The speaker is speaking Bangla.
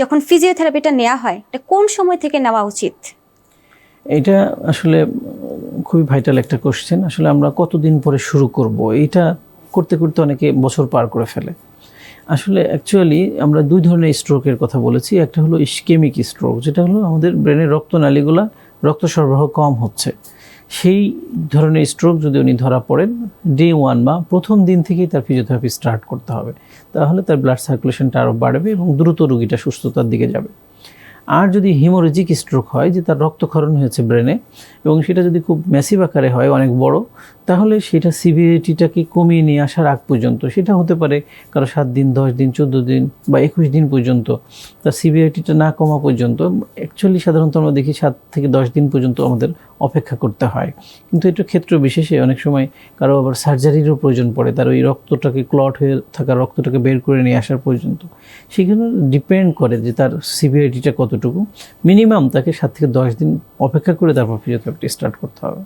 যখন ফিজিওথেরাপিটা নেওয়া হয়, এটা কোন সময় থেকে নেওয়া উচিত? এটা আসলে খুবই ভাইটাল একটা কোশ্চেন আসলে আমরা কতদিন পরে শুরু করব? এটা করতে করতে অনেকে বছর পার করে ফেলে। আসলে অ্যাকচুয়ালি আমরা দুই ধরনের স্ট্রোকের কথা বলেছি। একটা হলো ইস্কেমিক স্ট্রোক যেটা হলো আমাদের ব্রেনের রক্তনালীগুলা রক্ত সরবরাহ কম হচ্ছে। সেই ধরনের স্ট্রোক যদি উনি ধরা পড়েন ডে ওয়ান বা প্রথম দিন থেকেই তার ফিজিওথেরাপি স্টার্ট করতে হবে। তাহলে তার ব্লাড সার্কুলেশনটা আরও বাড়বে এবং দ্রুত রুগীটা সুস্থতার দিকে যাবে। আর যদি হিমোরেজিক স্ট্রোক হয়, যে তার রক্তক্ষরণ হয়েছে ব্রেনে এবং সেটা যদি খুব ম্যাসিভ আকারে হয়, অনেক বড় তাহলে সেটা সিভিরিটিটাকে কমিয়ে নিয়ে আসার আগ পর্যন্ত, সেটা হতে পারে কারও সাত দিন, দশ দিন, চোদ্দ দিন বা একুশ দিন পর্যন্ত, তার সিভিরিটিটা না কমা পর্যন্ত অ্যাকচুয়ালি সাধারণত আমরা দেখি সাত থেকে দশ দিন পর্যন্ত আমাদের অপেক্ষা করতে হয়। কিন্তু এটা ক্ষেত্র বিশেষে অনেক সময় কারও আবার সার্জারিরও প্রয়োজন পড়ে, তার ওই রক্তটাকে ক্লট হয়ে থাকা, রক্তটাকে বের করে নিয়ে আসার পর্যন্ত। সেখানে ডিপেন্ড করে যে তার সিভিরিটিটা কতটুকু। মিনিমাম তাকে সাত থেকে দশ দিন অপেক্ষা করে তারপর ফিজিওথেরাপিটি স্টার্ট করতে হবে।